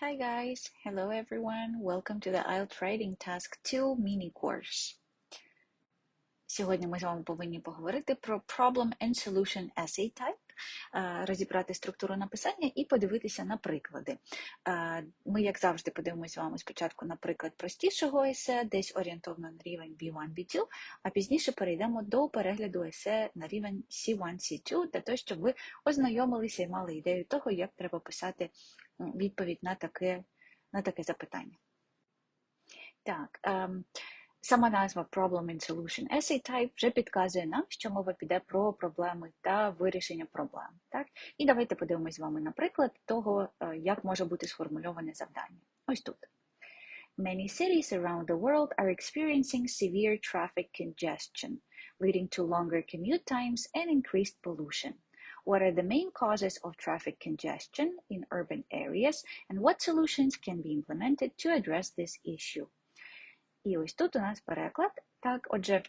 Hi guys, hello everyone. Welcome to the IELTS Writing Task 2 mini course. Сьогодні ми з вами повинні поговорити про Problem and Solution Essay Type, Розібрати структуру написання і подивитися на приклади. Ми, як завжди, подивимося з вами спочатку на приклад простішого есе, десь орієнтовно на рівень B1, B2, а пізніше перейдемо до перегляду есе на рівень C1, C2, для того, щоб ви ознайомилися і мали ідею того, як треба писати відповідь на таке, на таке запитання. Так, ем, сама назва Problem and Solution Essay Type вже підказує нам, що мова піде про проблеми та вирішення проблем. Так? І давайте подивимось з вами, наприклад, того, е, як може бути сформульоване завдання. Ось тут. Many cities around the world are experiencing severe traffic congestion, leading to longer commute times and increased pollution. What are the main causes of traffic congestion in urban areas and what solutions can be implemented to address this issue? І ось тут у нас переклад. Так, отже,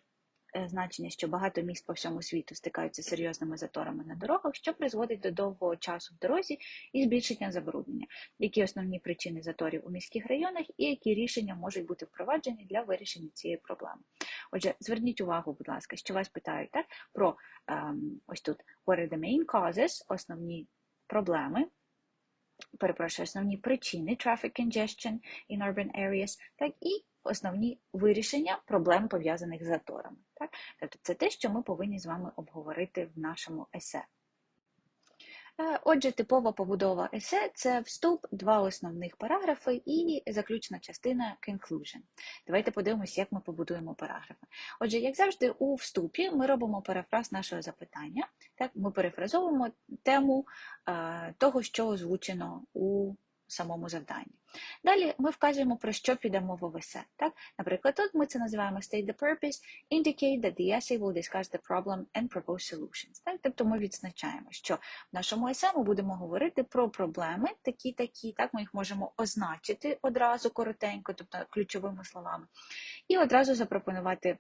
Е, значення, що багато міст по всьому світу стикаються з серйозними заторами на дорогах, що призводить до довгого часу в дорозі і збільшення забруднення, які основні причини заторів у міських районах і які рішення можуть бути впроваджені для вирішення цієї проблеми. Отже, зверніть увагу, будь ласка, що вас питають так, про ем, ось тут what are the main causes, основні проблеми. Перепрошую, основні причини traffic congestion in urban areas, так і основні вирішення проблем, пов'язаних з заторами. Так? Тобто це те, що ми повинні з вами обговорити в нашому есе. Е, отже, типова побудова есе це вступ, два основних параграфи і заключна частина conclusion. Давайте подивимося, як ми побудуємо параграфи. Отже, як завжди, у вступі ми робимо перефраз нашого запитання. Так, Ми перефразовуємо тему е, того, що озвучено у самому завданні. Далі ми вказуємо, про що піде мова в есе. Так? Наприклад, тут ми це називаємо state the purpose, indicate that the essay will discuss the problem and propose solutions. Так? Тобто ми відзначаємо, що в нашому есе ми будемо говорити про проблеми такі-такі, так? ми їх можемо означити одразу коротенько, тобто ключовими словами, і одразу запропонувати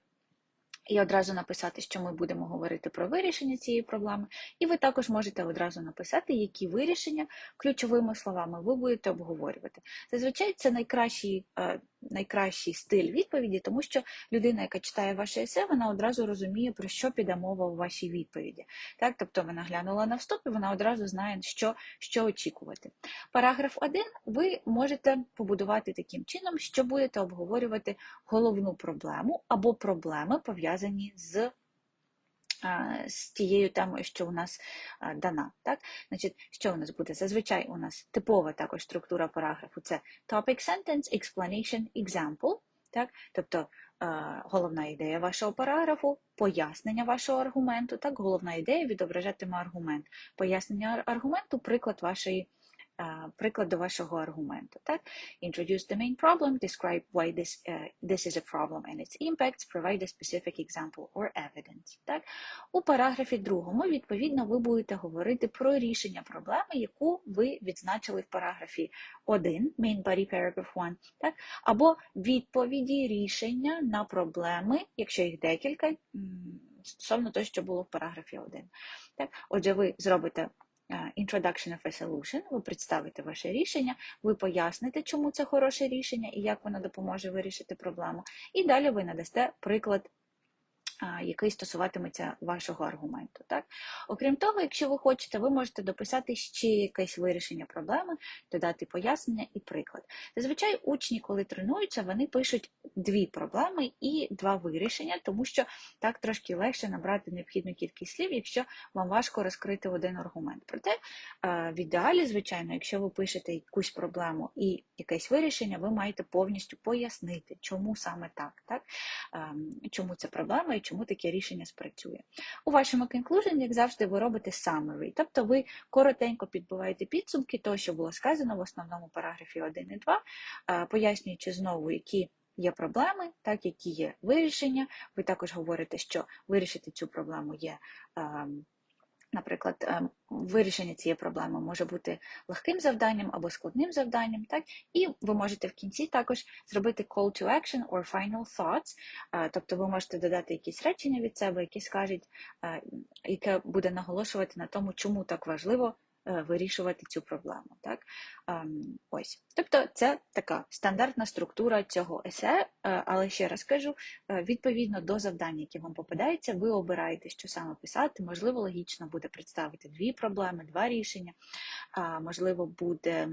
і одразу написати, що ми будемо говорити про вирішення цієї проблеми, і ви також можете одразу написати, які вирішення ключовими словами ви будете обговорювати. Зазвичай це найкращий е, найкращий стиль відповіді, тому що людина, яка читає ваше есе, вона одразу розуміє, про що піде мова у вашій відповіді. Так? Тобто вона глянула на вступ і вона одразу знає, що, що очікувати. Параграф 1 ви можете побудувати таким чином, що будете обговорювати головну проблему або проблеми пов'язані з з тією темою, що у нас дана. Так? Значить, Що у нас буде? Зазвичай у нас типова також структура параграфу це topic sentence, explanation, example. Так? Тобто головна ідея вашого параграфу, пояснення вашого аргументу, так, головна ідея відображатиме аргумент. Пояснення аргументу, приклад вашої приклад до вашого аргументу. Так? Introduce the main problem, describe why this, uh, this is a problem and its impacts, provide a specific example or evidence. Так? У параграфі другому, відповідно, ви будете говорити про рішення проблеми, яку ви відзначили в параграфі 1, main body paragraph 1, так? або відповіді рішення на проблеми, якщо їх декілька, стосовно того, що було в параграфі 1. Так? Отже, ви зробите Introduction of a Solution, ви представите ваше рішення, ви поясните, чому це хороше рішення і як воно допоможе вирішити проблему. І далі ви надасте приклад який стосуватиметься вашого аргументу. Так? Окрім того, якщо ви хочете, ви можете дописати ще якесь вирішення проблеми, додати пояснення і приклад. Зазвичай учні, коли тренуються, вони пишуть дві проблеми і два вирішення, тому що так трошки легше набрати необхідну кількість слів, якщо вам важко розкрити один аргумент. Проте в ідеалі, звичайно, якщо ви пишете якусь проблему і якесь вирішення, ви маєте повністю пояснити, чому саме так, так? Ем, чому це проблема і таке рішення спрацює. У вашому conclusion, як завжди, ви робите summary, тобто ви коротенько підбиваєте підсумки того, що було сказано в основному параграфі 1 і 2, е, пояснюючи знову, які є проблеми, так, які є вирішення. Ви також говорите, що вирішити цю проблему є. Ем, Наприклад, ем, вирішення цієї проблеми може бути легким завданням або складним завданням, так? І ви можете в кінці також зробити call to action or final thoughts, тобто ви можете додати якісь речення від себе, які скажуть, яке буде наголошувати на тому, чому так важливо е, вирішувати цю проблему. Так? Ем, ось. Тобто це така стандартна структура цього есе, е, але ще раз кажу, е, відповідно до завдання, які вам попадаються, ви обираєте, що саме писати. Можливо, логічно буде представити дві проблеми, два рішення, можливо, буде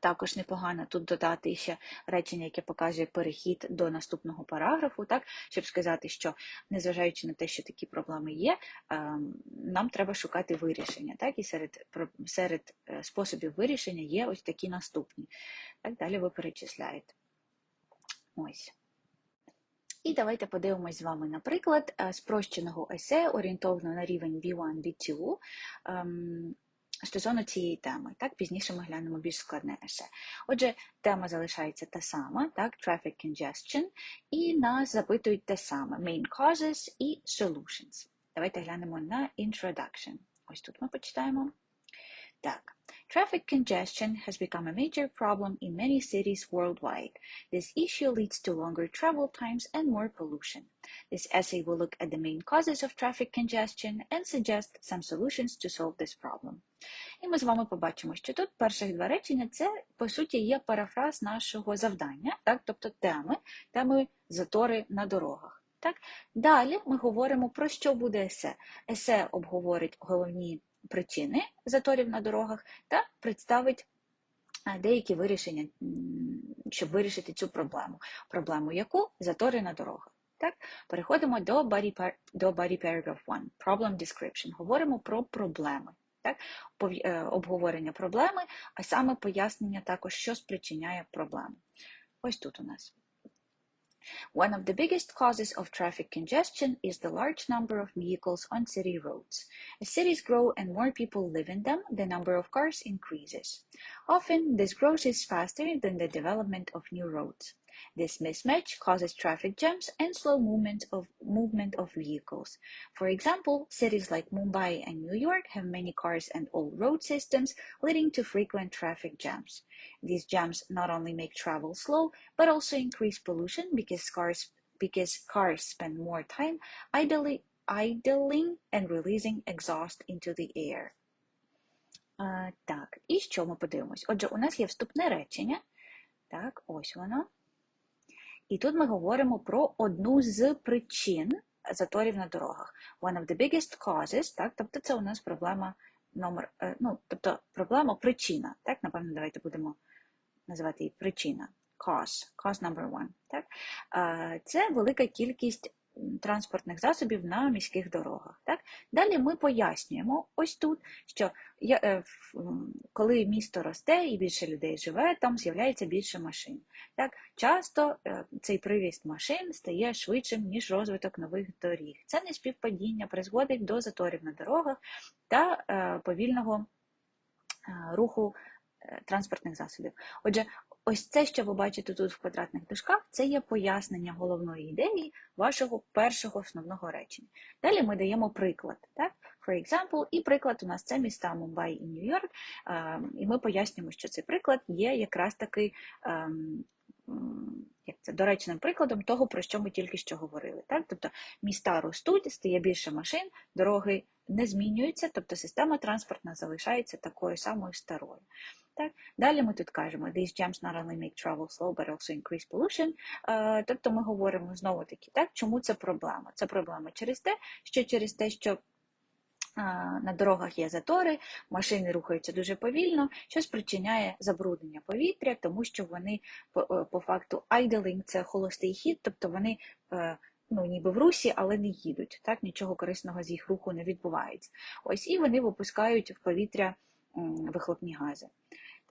Також непогано тут додати ще речення, яке показує перехід до наступного параграфу, так, щоб сказати, що незважаючи на те, що такі проблеми є, нам треба шукати вирішення. Так, І серед серед е, способів вирішення є ось такі наступні. Так, Далі ви перечисляєте. Ось. І давайте подивимось з вами, наприклад, е, спрощеного есе, орієнтовно на рівень B1, B2, ем, стосовно цієї теми. Так, пізніше ми глянемо більш складне есе. Отже, тема залишається та сама, так, traffic congestion, і нас запитують те саме: main causes і solutions. Давайте глянемо на introduction. Ось тут ми почитаємо. Так. Traffic congestion has become a major problem in many cities worldwide. This issue leads to longer travel times and more pollution. This essay will look at the main causes of traffic congestion and suggest some solutions to solve this problem. І ми з вами побачимо, що тут перших два речення це, по суті, є парафраз нашого завдання, так? тобто теми, теми затори на дорогах. Так? Далі ми говоримо про що буде есе. Есе обговорить головні причини заторів на дорогах та представить деякі вирішення, щоб вирішити цю проблему. Проблему яку? Затори на дорогах. Так? Переходимо до body, до body paragraph 1. Problem description. Говоримо про проблеми. Так? Е, Обговорення проблеми, а саме пояснення також, що спричиняє проблему. Ось тут у нас. One of the biggest causes of traffic congestion is the large number of vehicles on city roads. As cities grow and more people live in them, the number of cars increases. Often, this growth is faster than the development of new roads. This mismatch causes traffic jams and slow movement of movement of vehicles. For example, cities like Mumbai and New York have many cars and old road systems, leading to frequent traffic jams. These jams not only make travel slow, but also increase pollution because cars because cars spend more time idly, idling and releasing exhaust into the air. А, так, і що ми подивимось? Отже, у нас є вступне речення. Так, ось воно. І тут ми говоримо про одну з причин заторів на дорогах. One of the biggest causes, так, тобто це у нас проблема номер, е, ну, тобто проблема причина, так, напевно, давайте будемо називати її причина. Cause, cause number one. Так? Е, Це велика кількість транспортних засобів на міських дорогах. Так? Далі ми пояснюємо ось тут, що е, коли місто росте і більше людей живе, там з'являється більше машин. Так? Часто е, цей привіст машин стає швидшим, ніж розвиток нових доріг. Це неспівпадіння призводить до заторів на дорогах та е, повільного руху транспортних засобів. Отже, ось це, що ви бачите тут в квадратних дужках, це є пояснення головної ідеї вашого першого основного речення. Далі ми даємо приклад. Так? For example, і приклад у нас це міста Мумбай і Нью-Йорк, е, і ми пояснюємо, що цей приклад є якраз таки ем, як це, доречним прикладом того, про що ми тільки що говорили. Так? Тобто міста ростуть, стає більше машин, дороги не змінюються, тобто система транспортна залишається такою самою старою. Так? Далі ми тут кажемо, these jams not only make travel slow, but also increase pollution. Е, Тобто ми говоримо знову таки, так, чому це проблема? Це проблема через те, що через те, що на дорогах є затори, машини рухаються дуже повільно, що спричиняє забруднення повітря, тому що вони по, е, по факту idling – це холостий хід, тобто вони е, ну, ніби в русі, але не їдуть. Так? Нічого корисного з їх руху не відбувається. Ось і вони випускають в повітря вихлопні гази.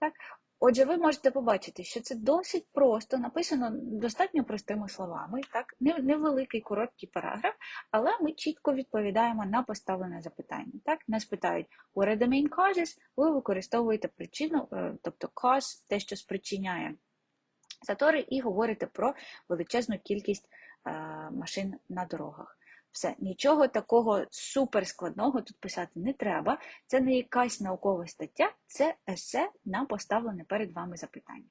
Так? Отже, ви можете побачити, що це досить просто, написано достатньо простими словами, так? Невеликий короткий параграф, але ми чітко відповідаємо на поставлене запитання. Так? Нас питають, what are the main causes? Ви використовуєте причину, е, тобто cause, те, що спричиняє затори, і говорите про величезну кількість е, машин на дорогах. Все, нічого такого суперскладного тут писати не треба. Це не якась наукова стаття, це есе на поставлене перед вами запитання.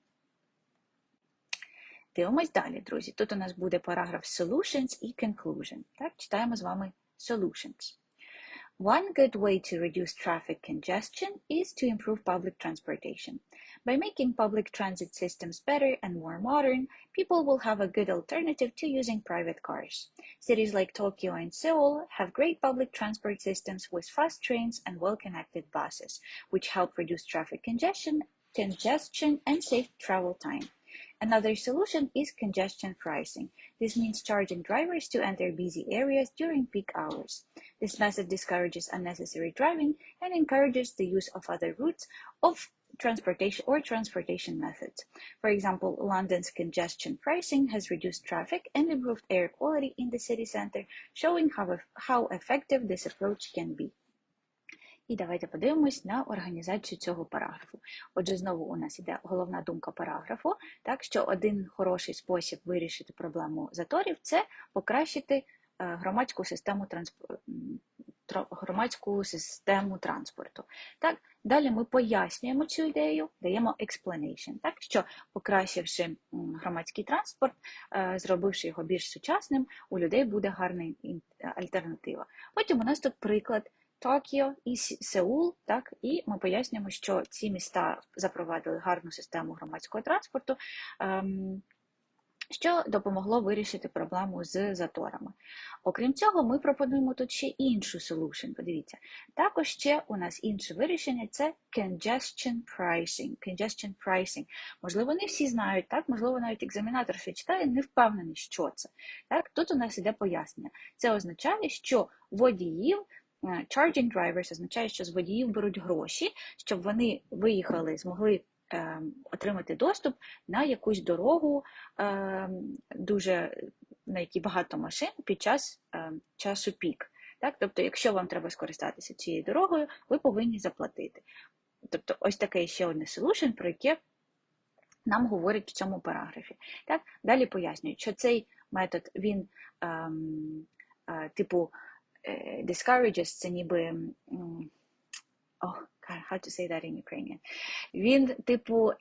Дивимось далі, друзі. Тут у нас буде параграф solutions і conclusion. Так, читаємо з вами solutions. One good way to reduce traffic congestion is to improve public transportation. By making public transit systems better and more modern, people will have a good alternative to using private cars. Cities like Tokyo and Seoul have great public transport systems with fast trains and well-connected buses, which help reduce traffic congestion, congestion and save travel time. Another solution is congestion pricing. This means charging drivers to enter busy areas during peak hours. This method discourages unnecessary driving and encourages the use of other routes of transportation or transportation methods. For example, London's congestion pricing has reduced traffic and improved air quality in the city center, showing how, how effective this approach can be. І давайте подивимось на організацію цього параграфу. Отже, знову у нас іде головна думка параграфу, так що один хороший спосіб вирішити проблему заторів це покращити е, громадську систему транспорту. Громадську систему транспорту. Так, далі ми пояснюємо цю ідею, даємо explanation, так що покращивши громадський транспорт, е, зробивши його більш сучасним, у людей буде гарна альтернатива. Потім у нас тут приклад Токіо і Сеул, так, і ми пояснюємо, що ці міста запровадили гарну систему громадського транспорту, ем, що допомогло вирішити проблему з заторами. Окрім цього, ми пропонуємо тут ще іншу solution. Подивіться, також ще у нас інше вирішення це congestion pricing. Congestion pricing. Можливо, не всі знають, так, можливо, навіть екзаменатор, що читає, не впевнений, що це. Так, тут у нас іде пояснення. Це означає, що водіїв Charging drivers означає, що з водіїв беруть гроші, щоб вони виїхали, змогли е, отримати доступ на якусь дорогу, е, дуже на якій багато машин під час е, часу пік. Так? Тобто, якщо вам треба скористатися цією дорогою, ви повинні заплатити. Тобто, ось таке ще одне solution, про яке нам говорять в цьому параграфі. Так? Далі пояснюють, що цей метод він ем, е, типу е, discourages, це ніби. Oh, how to say that in Ukrainian? Він, типу,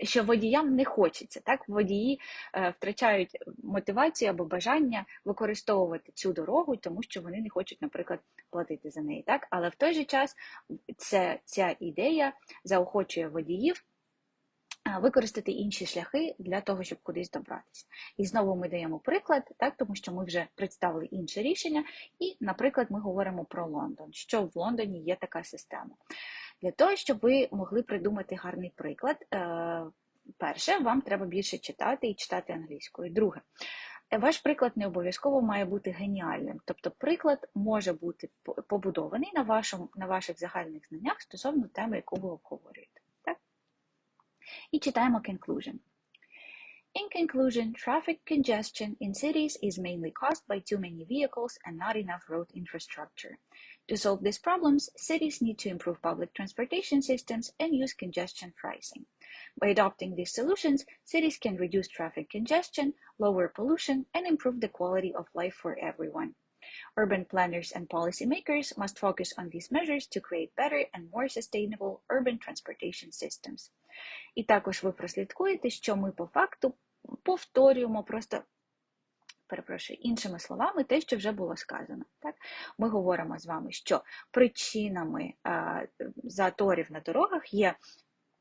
що водіям не хочеться, так? Водії е, втрачають мотивацію або бажання використовувати цю дорогу, тому що вони не хочуть, наприклад, платити за неї. Так? Але в той же час це, ця ідея заохочує водіїв використати інші шляхи для того, щоб кудись добратися. І знову ми даємо приклад, так, тому що ми вже представили інше рішення, і, наприклад, ми говоримо про Лондон, що в Лондоні є така система. Для того, щоб ви могли придумати гарний приклад, е, перше, вам треба більше читати і читати англійською. Друге, ваш приклад не обов'язково має бути геніальним. Тобто приклад може бути побудований на, вашому, на ваших загальних знаннях стосовно теми, яку ви обговорюєте. each time a conclusion. In conclusion, traffic congestion in cities is mainly caused by too many vehicles and not enough road infrastructure. To solve these problems, cities need to improve public transportation systems and use congestion pricing. By adopting these solutions, cities can reduce traffic congestion, lower pollution, and improve the quality of life for everyone. Urban planners and policymakers must focus on these measures to create better and more sustainable urban transportation systems. І також ви прослідкуєте, що ми по факту повторюємо просто. Перепрошую, іншими словами, те, що вже було сказано. Так? Ми говоримо з вами, що причинами а, заторів на дорогах є,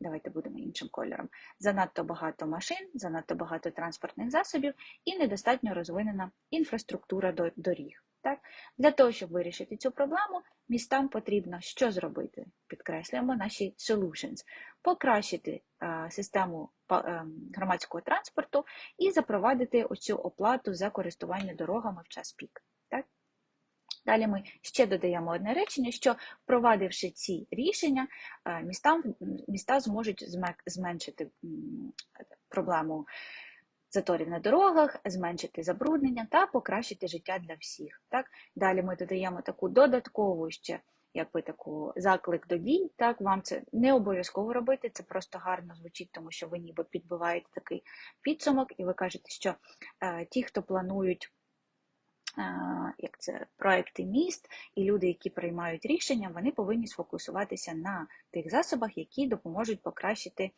давайте будемо іншим кольором, занадто багато машин, занадто багато транспортних засобів і недостатньо розвинена інфраструктура до- доріг. Так? Для того, щоб вирішити цю проблему, містам потрібно що зробити? Підкреслюємо наші solutions. Покращити систему ем, громадського транспорту і запровадити оцю оплату за користування дорогами в час пік. Так? Далі ми ще додаємо одне речення, що впровадивши ці рішення, е, містам, міста зможуть зме- зменшити проблему заторів на дорогах, зменшити забруднення та покращити життя для всіх. Так? Далі ми додаємо таку додаткову ще якби таку заклик до дій. Так, вам це не обов'язково робити, це просто гарно звучить, тому що ви ніби підбиваєте такий підсумок, і ви кажете, що е, ті, хто планують е, як це проекти міст і люди, які приймають рішення, вони повинні сфокусуватися на тих засобах, які допоможуть покращити е,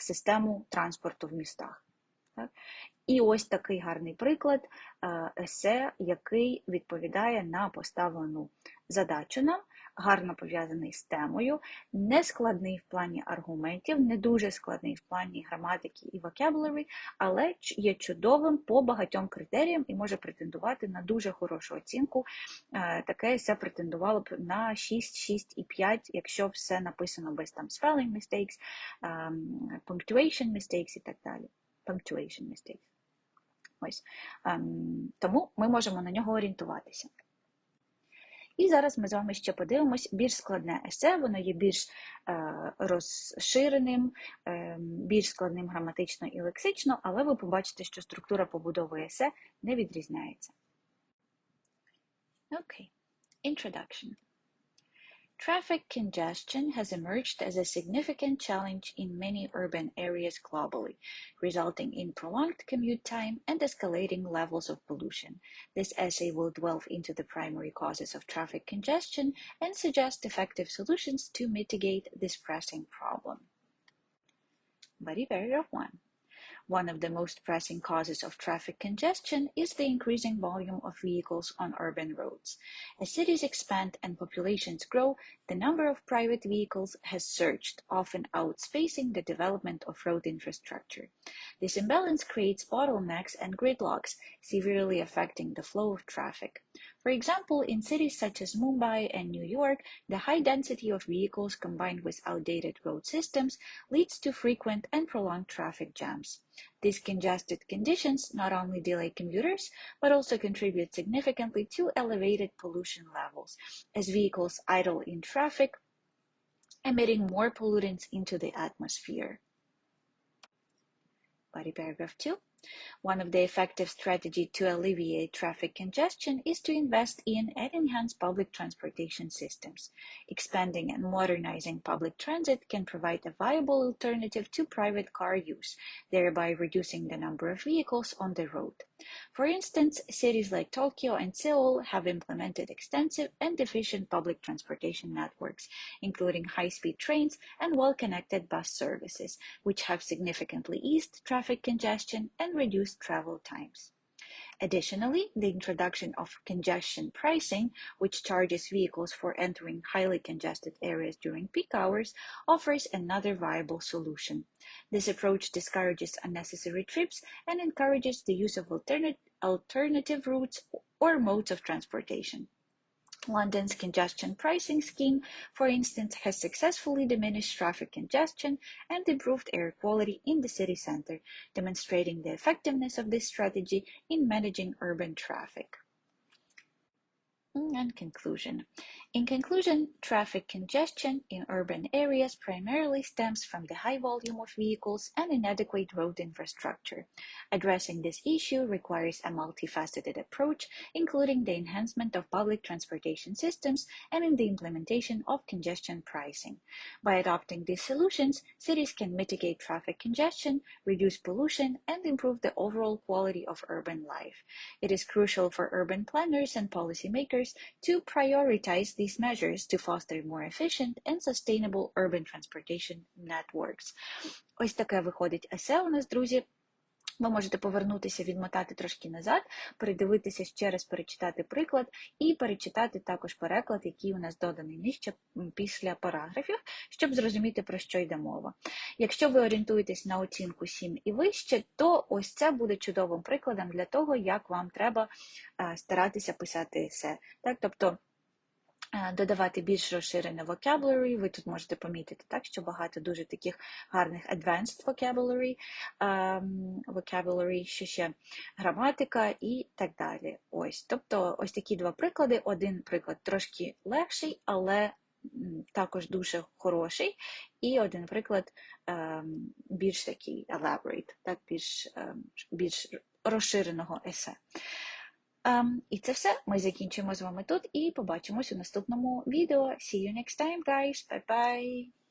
систему транспорту в містах. Так? І ось такий гарний приклад есе, який відповідає на поставлену задачу нам, гарно пов'язаний з темою, не складний в плані аргументів, не дуже складний в плані граматики і vocabulary, але є чудовим по багатьом критеріям і може претендувати на дуже хорошу оцінку. Таке есе претендувало б на 6, 6 і 5, якщо все написано без там spelling mistakes, punctuation mistakes і так далі. Punctuation mistakes. Ось. Ем, тому ми можемо на нього орієнтуватися. І зараз ми з вами ще подивимось більш складне есе, воно є більш е, розширеним, е, більш складним граматично і лексично, але ви побачите, що структура побудови есе не відрізняється. Окей. Okay. Introduction. Traffic congestion has emerged as a significant challenge in many urban areas globally, resulting in prolonged commute time and escalating levels of pollution. This essay will delve into the primary causes of traffic congestion and suggest effective solutions to mitigate this pressing problem. Body paragraph 1. One of the most pressing causes of traffic congestion is the increasing volume of vehicles on urban roads. As cities expand and populations grow, the number of private vehicles has surged, often outspacing the development of road infrastructure. This imbalance creates bottlenecks and gridlocks, severely affecting the flow of traffic. For example, in cities such as Mumbai and New York, the high density of vehicles combined with outdated road systems leads to frequent and prolonged traffic jams. These congested conditions not only delay commuters, but also contribute significantly to elevated pollution levels, as vehicles idle in traffic, emitting more pollutants into the atmosphere. Body paragraph 2. One of the effective strategies to alleviate traffic congestion is to invest in and enhance public transportation systems. Expanding and modernizing public transit can provide a viable alternative to private car use, thereby reducing the number of vehicles on the road. For instance, cities like Tokyo and Seoul have implemented extensive and efficient public transportation networks, including high-speed trains and well-connected bus services, which have significantly eased traffic congestion and reduced travel times. Additionally, the introduction of congestion pricing, which charges vehicles for entering highly congested areas during peak hours, offers another viable solution. This approach discourages unnecessary trips and encourages the use of alternate, alternative routes or modes of transportation. London's congestion pricing scheme, for instance, has successfully diminished traffic congestion and improved air quality in the city center, demonstrating the effectiveness of this strategy in managing urban traffic. Mm, and conclusion. In conclusion, traffic congestion in urban areas primarily stems from the high volume of vehicles and inadequate road infrastructure. Addressing this issue requires a multifaceted approach, including the enhancement of public transportation systems and in the implementation of congestion pricing. By adopting these solutions, cities can mitigate traffic congestion, reduce pollution, and improve the overall quality of urban life. It is crucial for urban planners and policymakers to prioritize these measures to foster more efficient and sustainable urban transportation networks. Ось таке виходить есе у нас, друзі. Ви можете повернутися, відмотати трошки назад, передивитися ще раз, перечитати приклад і перечитати також переклад, який у нас доданий нижче після параграфів, щоб зрозуміти, про що йде мова. Якщо ви орієнтуєтесь на оцінку 7 і вище, то ось це буде чудовим прикладом для того, як вам треба старатися писати есе. Так? Тобто Додавати більш розширене vocabulary, ви тут можете помітити, так, що багато дуже таких гарних advanced vocabulary, um, vocabulary, що ще граматика і так далі. Ось, Тобто ось такі два приклади. Один приклад трошки легший, але також дуже хороший. І один приклад um, більш такий elaborate, так, більш, um, більш розширеного есе. Um, і це все. Ми закінчимо з вами тут і побачимось у наступному відео. See you next time, guys. Bye-bye!